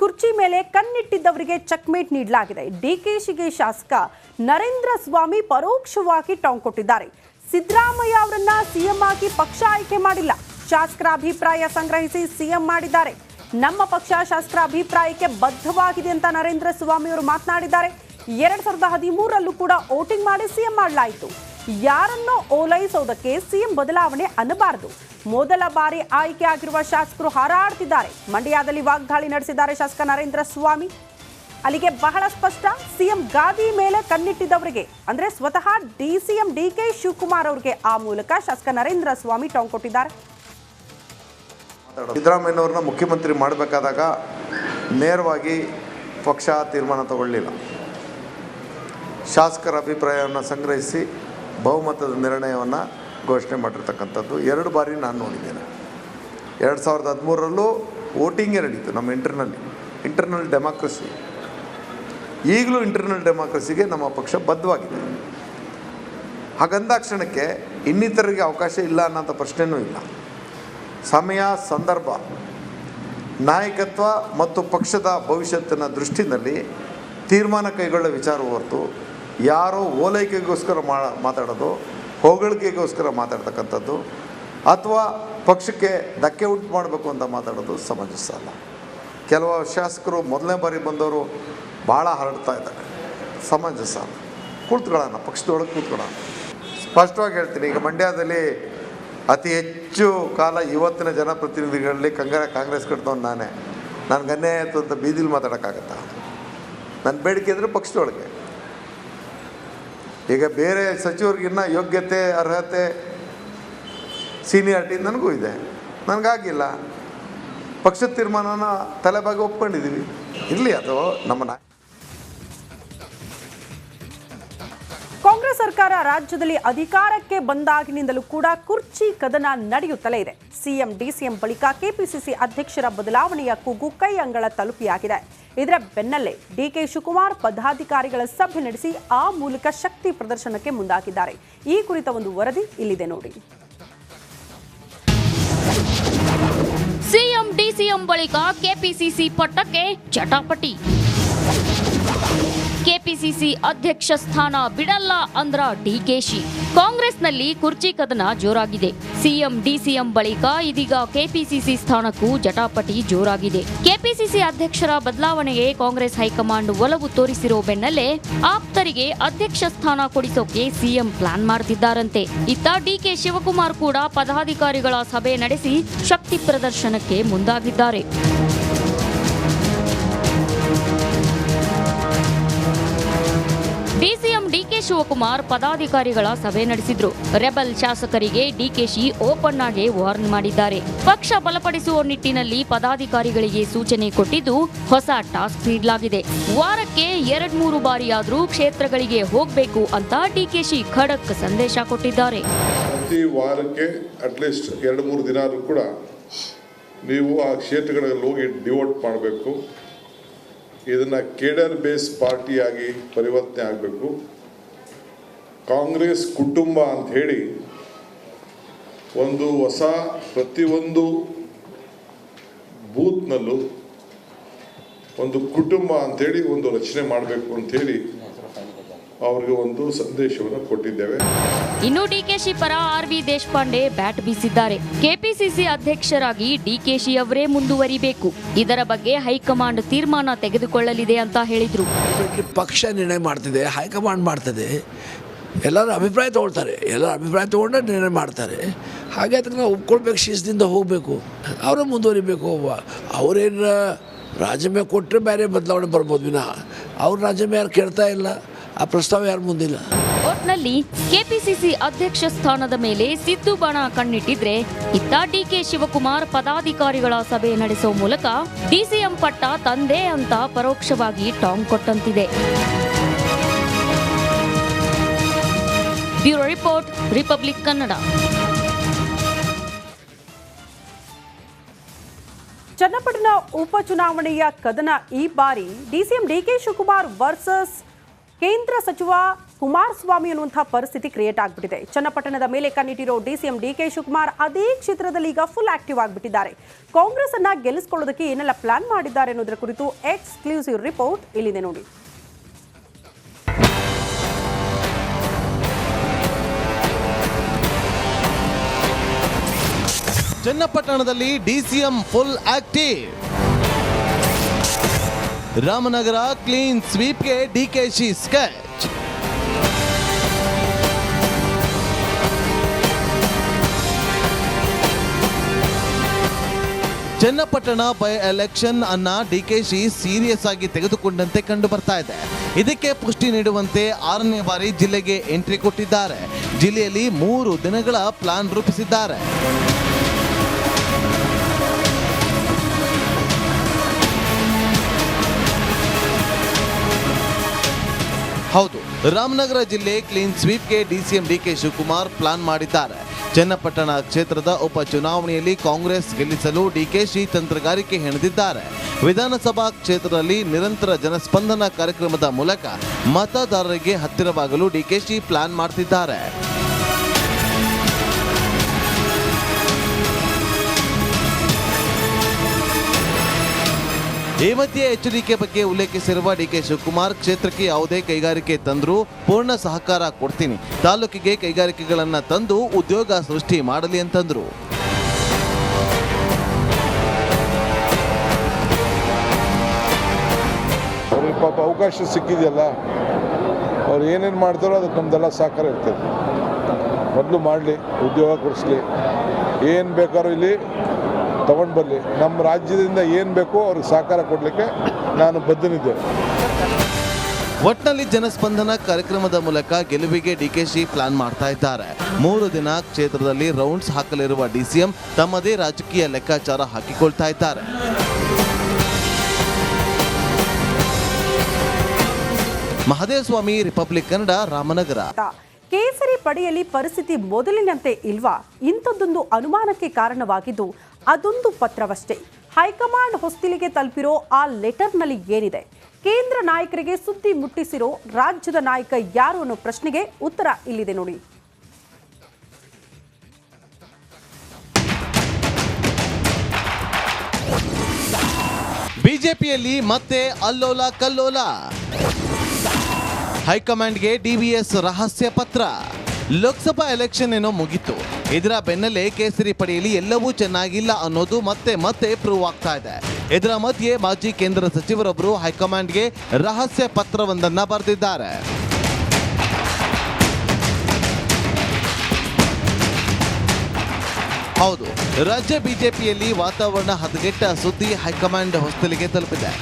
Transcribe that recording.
ಕುರ್ಚಿ ಮೇಲೆ ಕಣ್ಣಿಟ್ಟಿದ್ದವರಿಗೆ ಚೆಕ್ಮೇಟ್ ನೀಡಲಾಗಿದೆ. ಡಿಕೆಶಿಗೆ ಶಾಸಕ ನರೇಂದ್ರ ಸ್ವಾಮಿ ಪರೋಕ್ಷವಾಗಿ ಟಾಂಗ್ ಕೊಟ್ಟಿದ್ದಾರೆ. ಸಿದ್ದರಾಮಯ್ಯ ಅವರನ್ನ ಸಿಎಂ ಆಗಿ ಪಕ್ಷ ಆಯ್ಕೆ ಮಾಡಿಲ್ಲ. ಶಾಸಕರ ಅಭಿಪ್ರಾಯ ಸಂಗ್ರಹಿಸಿ ಸಿಎಂ ಮಾಡಿದ್ದಾರೆ. ನಮ್ಮ ಪಕ್ಷ ಶಾಸಕರ ಅಭಿಪ್ರಾಯಕ್ಕೆ ಬದ್ಧವಾಗಿದೆ ಅಂತ ನರೇಂದ್ರ ಸ್ವಾಮಿ ಅವರು ಮಾತನಾಡಿದ್ದಾರೆ. ಎರಡ್ ಸಾವಿರದ ಹದಿಮೂರಲ್ಲೂ ಕೂಡ ವೋಟಿಂಗ್ ಮಾಡಿ ಸಿಎಂ ಮಾಡಲಾಯಿತು. ಯಾರನ್ನೋ ಓಲೈಸೋದಕ್ಕೆ ಸಿಎಂ ಬದಲಾವಣೆ ಅನ್ನಬಾರದು. ಮೊದಲ ಬಾರಿ ಆಯ್ಕೆ ಆಗಿರುವ ಶಾಸಕರು ಹಾರಾಡ್ತಿದ್ದಾರೆ. ಮಂಡ್ಯದಲ್ಲಿ ವಾಗ್ದಾಳಿ ನಡೆಸಿದ್ದಾರೆ ಶಾಸಕ ನರೇಂದ್ರ ಸ್ವಾಮಿ. ಅಲ್ಲಿಗೆ ಬಹಳ ಸ್ಪಷ್ಟ, ಸಿಎಂ ಗಾದಿ ಮೇಲೆ ಕಣ್ಣಿಟ್ಟಿದ್ದವರಿಗೆ, ಅಂದ್ರೆ ಸ್ವತಃ ಡಿ ಡಿಕೆ ಡಿ ಶಿವಕುಮಾರ್ ಅವರಿಗೆ ಆ ಮೂಲಕ ಶಾಸಕ ನರೇಂದ್ರ ಸ್ವಾಮಿ ಟಾಂಗ್ ಕೊಟ್ಟಿದ್ದಾರೆ. ಸಿದ್ದರಾಮಯ್ಯನವ್ರನ್ನ ಮುಖ್ಯಮಂತ್ರಿ ಮಾಡಬೇಕಾದಾಗ ನೇರವಾಗಿ ಪಕ್ಷ ತೀರ್ಮಾನ ತಗೊಳ್ಳಿಲ್ಲ. ಶಾಸಕರ ಅಭಿಪ್ರಾಯವನ್ನು ಸಂಗ್ರಹಿಸಿ ಬಹುಮತದ ನಿರ್ಣಯವನ್ನು ಘೋಷಣೆ ಮಾಡಿರ್ತಕ್ಕಂಥದ್ದು. ಎರಡು ಬಾರಿ ನಾನು ನೋಡಿದ್ದೇನೆ. ಎರಡು ಸಾವಿರದ ಹದಿಮೂರರಲ್ಲೂ ವೋಟಿಂಗೇ ನಡೀತು ನಮ್ಮ ಇಂಟರ್ನಲ್ ಇಂಟರ್ನಲ್ ಡೆಮಾಕ್ರಸಿ. ಈಗಲೂ ಇಂಟರ್ನಲ್ ಡೆಮಾಕ್ರಸಿಗೆ ನಮ್ಮ ಪಕ್ಷ ಬದ್ಧವಾಗಿದೆ. ಹಾಗಂದಾಕ್ಷಣಕ್ಕೆ ಇನ್ನಿತರರಿಗೆ ಅವಕಾಶ ಇಲ್ಲ ಅನ್ನೋಂಥ ಪ್ರಶ್ನೆಯೂ ಇಲ್ಲ. ಸಮಯ, ಸಂದರ್ಭ, ನಾಯಕತ್ವ ಮತ್ತು ಪಕ್ಷದ ಭವಿಷ್ಯತ್ತಿನ ದೃಷ್ಟಿನಲ್ಲಿ ತೀರ್ಮಾನ ಕೈಗೊಳ್ಳೋ ವಿಚಾರ ಹೊರತು ಯಾರೋ ಓಲೈಕೆಗೋಸ್ಕರ ಮಾತಾಡೋದು, ಹೊಗಳಿಕೆಗೋಸ್ಕರ ಮಾತಾಡ್ತಕ್ಕಂಥದ್ದು, ಅಥವಾ ಪಕ್ಷಕ್ಕೆ ಧಕ್ಕೆ ಉಂಟು ಮಾಡಬೇಕು ಅಂತ ಮಾತಾಡೋದು ಸಮಂಜಸ ಅಲ್ಲ ಕೆಲವು ಶಾಸಕರು ಮೊದಲನೇ ಬಾರಿ ಬಂದವರು ಭಾಳ ಹರಡ್ತಾ ಇದ್ದಾರೆ. ಸಮಂಜಸ ಅಲ್ಲ ಕೂತ್ಕೊಳ್ಳೋಣ, ಪಕ್ಷದೊಳಗೆ ಕೂತ್ಕೊಳ್ಳೋಣ. ಸ್ಪಷ್ಟವಾಗಿ ಹೇಳ್ತೀನಿ, ಈಗ ಮಂಡ್ಯದಲ್ಲಿ ಅತಿ ಹೆಚ್ಚು ಕಾಲ ಇವತ್ತಿನ ಜನಪ್ರತಿನಿಧಿಗಳಲ್ಲಿ ಕಂಗ ಕಾಂಗ್ರೆಸ್ ಕಟ್ತವ್ನು ನಾನೇ. ನನಗೆ ಅನ್ಯಾಯ ಆಯಿತು ಅಂತ ಬೀದಿಲಿ ಮಾತಾಡೋಕ್ಕಾಗತ್ತಾ? ನನ್ನ ಬೇಡಿಕೆ ಅಂದರೆ ಪಕ್ಷದೊಳಗೆ. ಈಗ ಬೇರೆ ಸಚಿವರಿಗಿನ್ನ ಯೋಗ್ಯತೆ, ಅರ್ಹತೆ ಸೀನಿಯಾರಿಟಿ ನನಗೂ ಇದೆ. ನನಗಾಗಿಲ್ಲ. ಪಕ್ಷದ ತೀರ್ಮಾನನ ತಲೆಬಾಗಿ ಒಪ್ಕೊಂಡಿದ್ದೀವಿ ಇರಲಿ ಅದು ನಮ್ಮ ಕಾಂಗ್ರೆಸ್ ಸರ್ಕಾರ ರಾಜ್ಯದಲ್ಲಿ ಅಧಿಕಾರಕ್ಕೆ ಬಂದಾಗಿನಿಂದಲೂ ಕೂಡ ಕುರ್ಚಿ ಕದನ ನಡೆಯುತ್ತಲೇ ಇದೆ. ಸಿಎಂ, ಡಿಸಿಎಂ ಬಳಿಕ ಕೆಪಿಸಿಸಿ ಅಧ್ಯಕ್ಷರ ಬದಲಾವಣೆಯ ಕೂಗು ಕೈ ಅಂಗಳ ತಲುಪಿಯಾಗಿದೆ. ಇದರ ಬೆನ್ನಲ್ಲೇ ಡಿಕೆ ಶಿವಕುಮಾರ್ ಪದಾಧಿಕಾರಿಗಳ ಸಭೆ ನಡೆಸಿ ಆ ಮೂಲಕ ಶಕ್ತಿ ಪ್ರದರ್ಶನಕ್ಕೆ ಮುಂದಾಗಿದ್ದಾರೆ. ಈ ಕುರಿತ ಒಂದು ವರದಿ ಇಲ್ಲಿದೆ ನೋಡಿ. ಸಿಎಂ, ಡಿಸಿಎಂ ಬಳಿಕ ಕೆಪಿಸಿಸಿ ಪಟ್ಟಕ್ಕೆ ಚಟಾಪಟಿ. ಕೆಪಿಸಿಸಿ ಅಧ್ಯಕ್ಷ ಸ್ಥಾನ ಬಿಡಲ್ಲ ಅಂದ್ರ ಡಿಕೆಶಿ. ಕಾಂಗ್ರೆಸ್ನಲ್ಲಿ ಕುರ್ಚಿ ಕದನ ಜೋರಾಗಿದೆ. ಸಿಎಂ, ಡಿಸಿಎಂ ಬಳಿಕ ಇದೀಗ ಕೆಪಿಸಿಸಿ ಸ್ಥಾನಕ್ಕೂ ಜಟಾಪಟಿ ಜೋರಾಗಿದೆ. ಕೆಪಿಸಿಸಿ ಅಧ್ಯಕ್ಷರ ಬದಲಾವಣೆಗೆ ಕಾಂಗ್ರೆಸ್ ಹೈಕಮಾಂಡ್ ಒಲವು ತೋರಿಸಿರೋ ಬೆನ್ನಲ್ಲೇ ಆಪ್ತರಿಗೆ ಅಧ್ಯಕ್ಷ ಸ್ಥಾನ ಕೊಡಿಸೋಕೆ ಸಿಎಂ ಪ್ಲಾನ್ ಮಾಡ್ತಿದ್ದಾರಂತೆ. ಇತ್ತ ಡಿಕೆ ಶಿವಕುಮಾರ್ ಕೂಡ ಪದಾಧಿಕಾರಿಗಳ ಸಭೆ ನಡೆಸಿ ಶಕ್ತಿ ಪ್ರದರ್ಶನಕ್ಕೆ ಮುಂದಾಗಿದ್ದಾರೆ. ಶಿವಕುಮಾರ್ ಪದಾಧಿಕಾರಿಗಳ ಸಭೆ ನಡೆಸಿದ್ರು. ರೆಬಲ್ ಶಾಸಕರಿಗೆ ಡಿಕೆಶಿ ಓಪನ್ ಆಗಿ ವಾರ್ನ್ ಮಾಡಿದ್ದಾರೆ. ಪಕ್ಷ ಬಲಪಡಿಸುವ ನಿಟ್ಟಿನಲ್ಲಿ ಪದಾಧಿಕಾರಿಗಳಿಗೆ ಸೂಚನೆ ಕೊಟ್ಟಿದ್ದು ಹೊಸ ಟಾಸ್ಕ್ ನೀಡಲಾಗಿದೆ. ವಾರಕ್ಕೆ ಎರಡ್ ಮೂರು ಬಾರಿಯಾದ್ರೂ ಕ್ಷೇತ್ರಗಳಿಗೆ ಹೋಗಬೇಕು ಅಂತ ಡಿಕೆಶಿ ಖಡಕ್ ಸಂದೇಶ ಕೊಟ್ಟಿದ್ದಾರೆ. ಪ್ರತಿ ವಾರಕ್ಕೆ ಅಟ್ಲೀಸ್ಟ್ ಎರಡು ಮೂರು ದಿನ ಆದರೂ ಕೂಡ ನೀವು ಆ ಕ್ಷೇತ್ರಗಳಲ್ಲಿ ಹೋಗಿ ಡಿವೋಟ್ ಮಾಡಬೇಕು. ಇದನ್ನು ಕೇಡರ್ ಬೇಸ್ ಪಾರ್ಟಿಯಾಗಿ ಪರಿವರ್ತನೆ ಆಗಬೇಕು. ಕಾಂಗ್ರೆಸ್ ಕುಟುಂಬ ಅಂತ ಹೇಳಿ ಒಂದು ಹೊಸ ಪ್ರತಿಯೊಂದು ಬೂತ್ನಲ್ಲೂ ಒಂದು ಕುಟುಂಬ ಅಂಥೇಳಿ ಒಂದು ರಚನೆ ಮಾಡಬೇಕು ಅಂಥೇಳಿ ಅವ್ರಿಗೆ ಒಂದು ಸಂದೇಶವನ್ನು ಕೊಟ್ಟಿದ್ದೇವೆ. ಇನ್ನು ಡಿಕೆಶಿ ಪರ ಆರ್ ವಿ ದೇಶಪಾಂಡೆ ಬ್ಯಾಟ್ ಬೀಸಿದ್ದಾರೆ. ಕೆಪಿಸಿಸಿ ಅಧ್ಯಕ್ಷರಾಗಿ ಡಿಕೆಶಿ ಅವರೇ ಮುಂದುವರಿಬೇಕು. ಇದರ ಬಗ್ಗೆ ಹೈಕಮಾಂಡ್ ತೀರ್ಮಾನ ತೆಗೆದುಕೊಳ್ಳಲಿದೆ ಅಂತ ಹೇಳಿದ್ರು. ಪಕ್ಷ ನಿರ್ಣಯ ಮಾಡ್ತಿದೆ ಹೈಕಮಾಂಡ್ ಮಾಡ್ತದೆ. ಎಲ್ಲರ ಅಭಿಪ್ರಾಯ ತೊಗೊಳ್ತಾರೆ. ಎಲ್ಲರ ಅಭಿಪ್ರಾಯ ತೊಗೊಂಡು ನಿರ್ಣಯ ಮಾಡ್ತಾರೆ. ಹಾಗೆ ಅದಕ್ಕೆ ನಾವು ಒಪ್ಕೊಳ್ಬೇಕು, ಶಿಸ್ತಿಂದ ಹೋಗಬೇಕು. ಅವರು ಮುಂದುವರಿಬೇಕು ಅವರೇನು ರಾಜೀನಾಮೆ ಕೊಟ್ಟರೆ ಬೇರೆ ಬದಲಾವಣೆ ಬರ್ಬೋದು ವಿನಃ. ಅವ್ರ ರಾಜೀನಾಮೆ ಯಾರು ಕೇಳ್ತಾ ಇಲ್ಲ. ಆ ಪ್ರಸ್ತಾವ ಯಾರು ಮುಂದಿಲ್ಲ. ಒಟ್ನಲ್ಲಿ ಕೆಪಿಸಿಸಿ ಅಧ್ಯಕ್ಷ ಸ್ಥಾನದ ಮೇಲೆ ಸಿದ್ದು ಬಣ ಕಣ್ಣಿಟ್ಟಿದ್ರೆ ಇತ್ತ ಡಿಕೆ ಶಿವಕುಮಾರ್ ಪದಾಧಿಕಾರಿಗಳ ಸಭೆ ನಡೆಸೋ ಮೂಲಕ ಡಿಸಿಎಂ ಪಟ್ಟ ತಂದೆ ಅಂತ ಪರೋಕ್ಷವಾಗಿ ಟಾಂಗ್ ಕೊಟ್ಟಂತಿದೆ. Bureau report, Republic Kannada. Channapatna ಉಪಚುನಾವಣೆಯ ಕದನ ಈ ಬಾರಿ ಡಿಸಿಎಂ ಡಿಕೆ ಶಿವಕುಮಾರ್ ವರ್ಸಸ್ ಕೇಂದ್ರ ಸಚಿವ ಕುಮಾರಸ್ವಾಮಿ ಅನ್ನುವಂತಹ ಪರಿಸ್ಥಿತಿ ಕ್ರಿಯೇಟ್ ಆಗಿಬಿಟ್ಟಿದೆ. ಚನ್ನಪಟ್ಟಣದ ಮೇಲೆ ಕಣ್ಣಿಟ್ಟಿರೋ ಡಿಸಿಎಂ ಡಿಕೆ ಶಿವಕುಮಾರ್ ಅದೇ ಕ್ಷೇತ್ರದಲ್ಲಿ ಈಗ ಫುಲ್ ಆಕ್ಟಿವ್ ಆಗಿಬಿಟ್ಟಿದ್ದಾರೆ. ಕಾಂಗ್ರೆಸ್ ಅನ್ನ ಗೆಲ್ಲಿಸಿಕೊಳ್ಳೋದಕ್ಕೆ ಏನೆಲ್ಲ ಪ್ಲಾನ್ ಮಾಡಿದ್ದಾರೆ ಅನ್ನೋದರ ಕುರಿತು ಎಕ್ಸ್ಕ್ಲೂಸಿವ್ ರಿಪೋರ್ಟ್ ಇಲ್ಲಿದೆ ನೋಡಿ. ಚನ್ನಪಟ್ಟಣದಲ್ಲಿ DCM full active. Ramanagara clean ಸ್ವೀಪ್ಗೆ DKShi sketch. Channapatna by election ಅನ್ನ ಡಿಕೆಶಿ ಸೀರಿಯಸ್ ಆಗಿ ತೆಗೆದುಕೊಂಡಂತೆ ಕಂಡು ಬರ್ತಾ ಇದೆ. ಇದಕ್ಕೆ ಪುಷ್ಟಿ ನೀಡುವಂತೆ ಆರನೇ ಬಾರಿ ಜಿಲ್ಲೆಗೆ ಎಂಟ್ರಿ ಕೊಟ್ಟಿದ್ದಾರೆ. ಜಿಲ್ಲೆಯಲ್ಲಿ ಮೂರು ದಿನಗಳ ಪ್ಲಾನ್ ರೂಪಿಸಿದ್ದಾರೆ. ಹೌದು, ರಾಮನಗರ ಜಿಲ್ಲೆ ಕ್ಲೀನ್ ಸ್ವೀಪ್ಗೆ ಡಿಸಿಎಂ ಡಿಕೆ ಶಿವಕುಮಾರ್ ಪ್ಲಾನ್ ಮಾಡಿದ್ದಾರೆ. ಚನ್ನಪಟ್ಟಣ ಕ್ಷೇತ್ರದ ಉಪ ಚುನಾವಣೆಯಲ್ಲಿ ಕಾಂಗ್ರೆಸ್ ಗೆಲ್ಲಿಸಲು ಡಿಕೆಶಿ ತಂತ್ರಗಾರಿಕೆ ಹೆಣೆದಿದ್ದಾರೆ. ವಿಧಾನಸಭಾ ಕ್ಷೇತ್ರದಲ್ಲಿ ನಿರಂತರ ಜನಸ್ಪಂದನ ಕಾರ್ಯಕ್ರಮದ ಮೂಲಕ ಮತದಾರರಿಗೆ ಹತ್ತಿರವಾಗಲು ಡಿಕೆಶಿ ಪ್ಲಾನ್ ಮಾಡ್ತಿದ್ದಾರೆ. ಈ ಮಧ್ಯೆ ಎಚ್ಚರಿಕೆ ಬಗ್ಗೆ ಉಲ್ಲೇಖಿಸಿರುವ ಡಿಕೆ ಶಿವಕುಮಾರ್, ಕ್ಷೇತ್ರಕ್ಕೆ ಯಾವುದೇ ಕೈಗಾರಿಕೆ ತಂದರೂ ಪೂರ್ಣ ಸಹಕಾರ ಕೊಡ್ತೀನಿ. ತಾಲೂಕಿಗೆ ಕೈಗಾರಿಕೆಗಳನ್ನು ತಂದು ಉದ್ಯೋಗ ಸೃಷ್ಟಿ ಮಾಡಲಿ ಅಂತಂದ್ರು. ಪಾಪ ಅವಕಾಶ ಸಿಕ್ಕಿದೆಯಲ್ಲ, ಅವ್ರು ಏನೇನು ಮಾಡ್ತಾರೋ ಅದಕ್ಕೆ ನಮ್ದೆಲ್ಲ ಸಹಕಾರ ಇರ್ತದೆ. ಮೊದಲು ಮಾಡಲಿ, ಉದ್ಯೋಗ ಕೊಡಿಸ್ಲಿ. ಏನು ಬೇಕಾದ್ರೂ ಇಲ್ಲಿ ತಗೊಂಡು ಬರಲಿ. ನಮ್ಮ ರಾಜ್ಯದಿಂದ ಏನು ಬೇಕೋ ಅವ್ರಿಗೆ ಸಹಕಾರ ಕೊಡಲಿಕ್ಕೆ ನಾನು ಬದ್ಧನಿದ್ದೇನೆ. ಒಟ್ನಲ್ಲಿ ಜನಸ್ಪಂದನ ಕಾರ್ಯಕ್ರಮದ ಮೂಲಕ ಗೆಲುವಿಗೆ ಡಿಕೆಶಿ ಪ್ಲಾನ್ ಮಾಡ್ತಾ ಇದ್ದಾರೆ. ಮೂರು ದಿನ ಕ್ಷೇತ್ರದಲ್ಲಿ ರೌಂಡ್ಸ್ ಹಾಕಲಿರುವ ಡಿಸಿಎಂ ತಮ್ಮದೇ ರಾಜಕೀಯ ಲೆಕ್ಕಾಚಾರ ಹಾಕಿಕೊಳ್ತಾ ಇದ್ದಾರೆ. ಮಹದೇವಸ್ವಾಮಿ ರಿಪಬ್ಲಿಕ್ ಕನ್ನಡ ರಾಮನಗರ. ಕೇಸರಿ ಪಡೆಯಲ್ಲಿ ಪರಿಸ್ಥಿತಿ ಮೊದಲಿನಂತೆ ಇಲ್ವಾ? ಇಂಥದ್ದೊಂದು ಅನುಮಾನಕ್ಕೆ ಕಾರಣವಾಗಿದ್ದು ಅದೊಂದು ಪತ್ರವಷ್ಟೇ. ಹೈಕಮಾಂಡ್ ಹೊಸ್ತಿಲಿಗೆ ತಲುಪಿರೋ ಆ ಲೆಟರ್ನಲ್ಲಿ ಏನಿದೆ? ಕೇಂದ್ರ ನಾಯಕರಿಗೆ ಸುದ್ದಿ ಮುಟ್ಟಿಸಿರೋ ರಾಜ್ಯದ ನಾಯಕ ಯಾರು ಅನ್ನೋ ಪ್ರಶ್ನೆಗೆ ಉತ್ತರ ಇಲ್ಲಿದೆ ನೋಡಿ. ಬಿಜೆಪಿಯಲ್ಲಿ ಮತ್ತೆ ಅಲ್ಲೋಲ ಕಲ್ಲೋಲ. ಹೈಕಮಾಂಡ್ಗೆ ಡಿವಿಎಸ್ ರಹಸ್ಯ ಪತ್ರ. ಲೋಕಸಭಾ ಎಲೆಕ್ಷನ್ ಏನೋ ಮುಗಿತು. ಇದರ ಬೆನ್ನಲ್ಲೇ ಕೇಸರಿ ಪಡೆಯಲ್ಲಿ ಎಲ್ಲವೂ ಚೆನ್ನಾಗಿಲ್ಲ ಅನ್ನೋದು ಮತ್ತೆ ಮತ್ತೆ ಪ್ರೂವ್ ಆಗ್ತಾ ಇದೆ. ಇದರ ಮಧ್ಯೆ ಮಾಜಿ ಕೇಂದ್ರ ಸಚಿವರೊಬ್ಬರು ಹೈಕಮಾಂಡ್ಗೆ ರಹಸ್ಯ ಪತ್ರವೊಂದನ್ನು ಬರೆದಿದ್ದಾರೆ. ಹೌದು, ರಾಜ್ಯ ಬಿಜೆಪಿಯಲ್ಲಿ ವಾತಾವರಣ ಹದಗೆಟ್ಟ ಸುದ್ದಿ ಹೈಕಮಾಂಡ್ ಹೊಸ್ತಲಿಗೆ ತಲುಪಿದೆ.